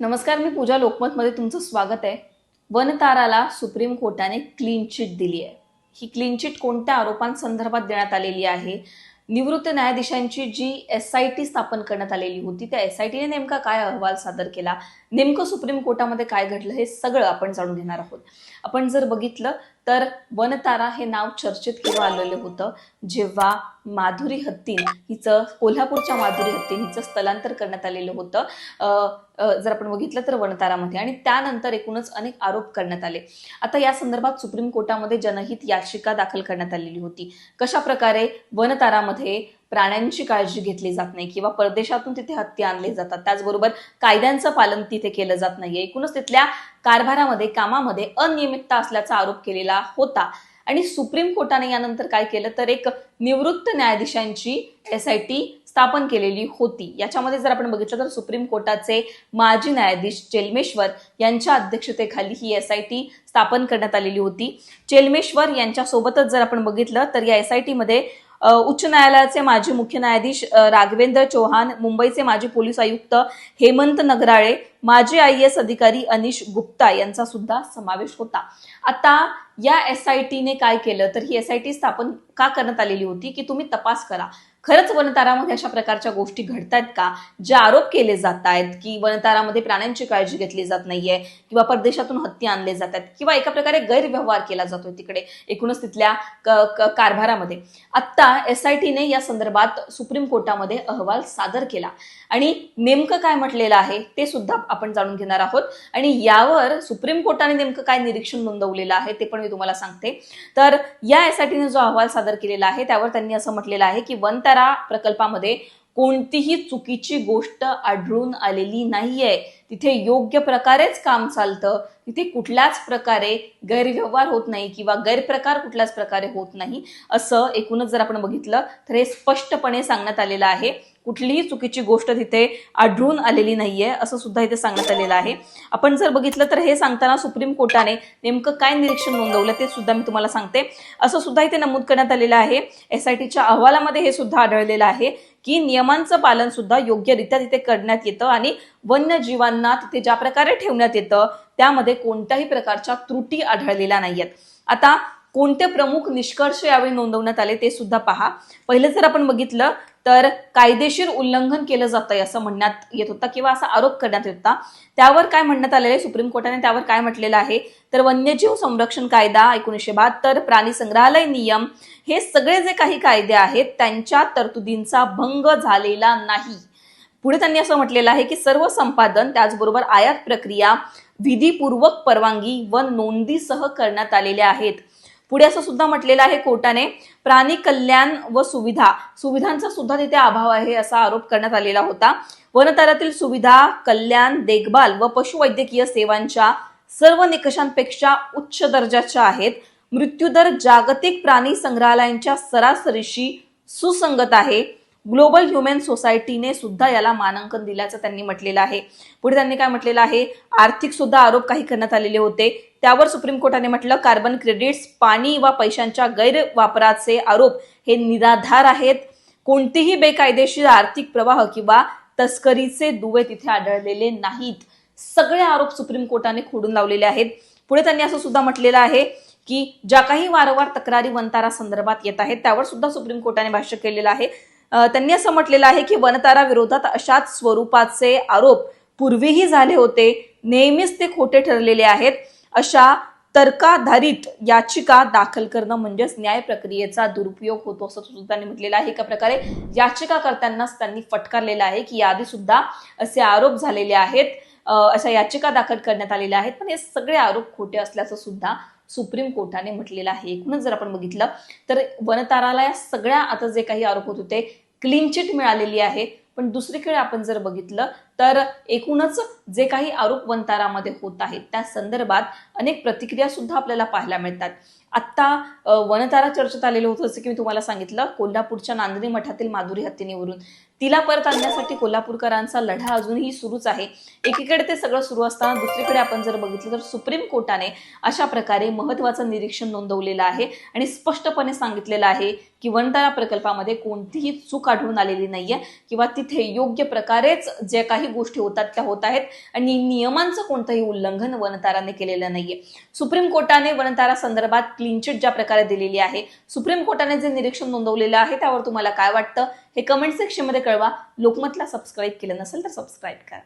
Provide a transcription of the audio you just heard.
नमस्कार मी पूजा लोकमतमध्ये तुमचं स्वागत आहे. वनताराला सुप्रीम कोर्टाने क्लीन चिट दिली आहे. ही क्लीन चिट कोणत्या आरोपांसंदर्भात देण्यात आलेली आहे? निवृत्त न्यायाधीशांची जी एस आय टी स्थापन करण्यात आलेली होती त्या एस आय टीने नेमका काय अहवाल सादर केला? नेमकं सुप्रीम कोर्टामध्ये काय घडलं हे सगळं आपण जाणून घेणार आहोत. आपण जर बघितलं तर वनतारा हे नाव चर्चेत केव्हा आलेलं होतं. जेव्हा माधुरी हत्तीन हिचं कोल्हापूरच्या माधुरी हत्तीन हिचं स्थलांतर करण्यात आलेलं होतं. जर आपण बघितलं तर वनतारामध्ये आणि त्यानंतर एकूणच अनेक आरोप करण्यात आले. आता या संदर्भात सुप्रीम कोर्टामध्ये जनहित याचिका दाखल करण्यात आलेली होती. कशा प्रकारे वनतारामध्ये प्राण्यांची काळजी घेतली जात नाही किंवा परदेशातून तिथे हत्ती आणले जातात. त्याचबरोबर कायद्यांचं पालन तिथे केलं जात नाहीये. एकूणच तिथल्या कारभारामध्ये कामामध्ये अनियमितता असल्याचा आरोप केलेला होता. आणि सुप्रीम कोर्टाने यानंतर काय केलं? तर एक निवृत्त न्यायाधीशांची एस आय टी स्थापन केलेली होती. याच्यामध्ये जर आपण बघितलं तर सुप्रीम कोर्टाचे माजी न्यायाधीश चेल्मेश्वर यांच्या अध्यक्षतेखाली ही एस आय टी स्थापन करण्यात आलेली होती. चेल्मेश्वर यांच्यासोबतच जर आपण बघितलं तर या एस आय टीमध्ये उच्च न्यायालयाचे माजी मुख्य न्यायाधीश राघवेंद्र चौहान मुंबईचे माजी पोलीस आयुक्त हेमंत नगराळे माजी आय एस अधिकारी अनिश गुप्ता यांचा सुद्धा समावेश होता. आता या एस आय टीने काय केलं? तर ही एस आय टी स्थापन का करण्यात आलेली होती? की तुम्ही तपास करा. खरंच वनतारामध्ये अशा प्रकारच्या गोष्टी घडतायत का? जे आरोप केले जात आहेत की वनतारामध्ये प्राण्यांची काळजी घेतली जात नाहीये किंवा परदेशातून हत्ती आणले जात आहेत किंवा एका प्रकारे गैरव्यवहार केला जातोय तिकडे एकूणच तिथल्या कारभारामध्ये. आत्ता एस आय टीने या संदर्भात सुप्रीम कोर्टामध्ये अहवाल सादर केला. आणि नेमकं काय म्हटलेलं आहे ते सुद्धा आपण जाणून घेणार आहोत. आणि यावर सुप्रीम कोर्टाने नेमकं काय निरीक्षण नोंदवलेलं आहे ते पण मी तुम्हाला सांगते. तर या एस आय टीने जो अहवाल सादर केलेला आहे त्यावर त्यांनी असं म्हटलेलं आहे की वनतारा प्रकल्पामध्ये. कोणतीही चुकीची गोष्ट आढळून आलेली नाहीये. तिथे योग्य प्रकारेच काम चालतं. तिथे कुठल्याच प्रकारे गैरव्यवहार होत नाही किंवा गैरप्रकार कुठल्याच प्रकारे होत नाही. असं एकूणच जर आपण बघितलं तर हे स्पष्टपणे सांगण्यात आलेलं आहे. कुठलीही चुकीची गोष्ट तिथे आढळून आलेली नाहीये असं सुद्धा इथे सांगण्यात आलेलं आहे. आपण जर बघितलं तर हे सांगताना सुप्रीम कोर्टाने नेमकं काय निरीक्षण नोंदवलं ते सुद्धा मी तुम्हाला सांगते. असं सुद्धा इथे नमूद करण्यात आलेलं आहे. एस आय टीच्या अहवालामध्ये हे सुद्धा आढळलेलं आहे की नियमांचं पालन सुद्धा योग्यरित्या तिथे करण्यात येतं आणि वन्यजीवांना तिथे ज्या प्रकारे ठेवण्यात येतं त्यामध्ये कोणत्याही प्रकारच्या त्रुटी आढळलेल्या नाहीयेत. आता कोणते प्रमुख निष्कर्ष यावेळी नोंदवण्यात आले ते सुद्धा पहा. पहिलं जर आपण बघितलं तर कायदेशीर उल्लंघन केलं जातंय असं म्हणण्यात येत होता किंवा असा आरोप करण्यात येत होता. त्यावर काय म्हणण्यात आलेलं आहे? सुप्रीम कोर्टाने त्यावर काय म्हटलेलं आहे? तर वन्यजीव संरक्षण कायदा एकोणीसशे बहात्तर प्राणी संग्रहालय नियम हे सगळे जे काही कायदे आहेत त्यांच्या तरतुदींचा भंग झालेला नाही. पुढे त्यांनी असं म्हटलेलं आहे की सर्व संपादन त्याचबरोबर आयात प्रक्रिया विधीपूर्वक परवानगी व नोंदीसह करण्यात आलेल्या आहेत. पुढे असं सुद्धा म्हटलेलं आहे कोर्टाने प्राणी कल्याण व सुविधा. सुविधांचा सुद्धा तिथे अभाव आहे असा आरोप करण्यात आलेला होता. वनतारातील सुविधा कल्याण देखभाल व पशुवैद्यकीय सेवांच्या सर्व निकषांपेक्षा उच्च दर्जाच्या आहेत. मृत्यूदर जागतिक प्राणी संग्रहालयांच्या सरासरीशी सुसंगत आहे. ग्लोबल ह्युमन सोसायटीने सुद्धा याला मानांकन दिल्याचं त्यांनी म्हटलेलं आहे. पुढे त्यांनी काय म्हटलेलं आहे? आर्थिक सुद्धा आरोप काही करण्यात आलेले होते. त्यावर सुप्रीम कोर्टाने म्हटलं कार्बन क्रेडिट्स पाणी वा पैशांच्या गैरवापराचे आरोप हे निराधार आहेत. कोणतेही बेकायदेशीर आर्थिक प्रवाह किंवा तस्करीचे दुवे तिथे आढळलेले नाहीत. सगळे आरोप सुप्रीम कोर्टाने खोडून लावलेले आहेत. पुढे त्यांनी असं सुद्धा म्हटलेलं आहे की ज्या काही वारंवार तक्रारी वंतारा संदर्भात येत आहेत त्यावर सुद्धा सुप्रीम कोर्टाने भाष्य केलेलं आहे. त्यांनी असं म्हटलेलं आहे की वनतारा विरोधात अशाच स्वरूपाचे आरोप पूर्वीही झाले होते. नेहमीच ते खोटे ठरलेले आहेत. अशा तर्काधारित याचिका दाखल करणं म्हणजेच न्याय प्रक्रियेचा दुरुपयोग होतो असं सुद्धा त्यांनी म्हटलेलं आहे. एका प्रकारे याचिकाकर्त्यांनाच त्यांनी फटकारलेलं आहे की याआधी सुद्धा असे आरोप झालेले आहेत. अशा याचिका दाखल करण्यात आलेल्या आहेत. पण हे सगळे आरोप खोटे असल्याचं सुद्धा सुप्रीम कोर्टाने म्हटलेलं आहे. एकूणच जर आपण बघितलं तर वनताराला या सगळ्या आता जे काही आरोप होत होते क्लीन चिट मिळालेली आहे. पण दुसरीकडे आपण जर बघितलं तर एकूणच जे काही आरोप वनतारामध्ये होत आहेत त्या संदर्भात अनेक प्रतिक्रिया सुद्धा आपल्याला पाहायला मिळतात. आत्ता वनतारा चर्चेत आलेलं होतं जसं की मी तुम्हाला सांगितलं कोल्हापूरच्या नांदणी मठातील माधुरी हत्तीनेवरून तिला परत आणण्यासाठी कोल्हापूरकरांचा लढा अजूनही सुरूच आहे. एकीकडे ते सगळं सुरू असताना दुसरीकडे आपण जर बघितलं तर सुप्रीम कोर्टाने अशा प्रकारे महत्वाचं निरीक्षण नोंदवलेलं आहे आणि स्पष्टपणे सांगितलेलं आहे की वनतारा प्रकल्पामध्ये कोणतीही चूक आढळून आलेली नाहीये किंवा तिथे योग्य प्रकारेच जे काही गोष्टी होतात त्या होत आहेत. आणि नियमांचं कोणतंही उल्लंघन वनताराने केलेलं नाहीये. सुप्रीम कोर्टाने वनतारा संदर्भात क्लीनचिट ज्या प्रकारे दिलेली आहे सुप्रीम कोर्टाने जे निरीक्षण नोंदवलेलं आहे त्यावर तुम्हाला काय वाटतं? हे कमेंट सेक्शनमध्ये कळवा. लोकमतला सबस्क्राईब केलं नसेल तर सबस्क्राईब करा.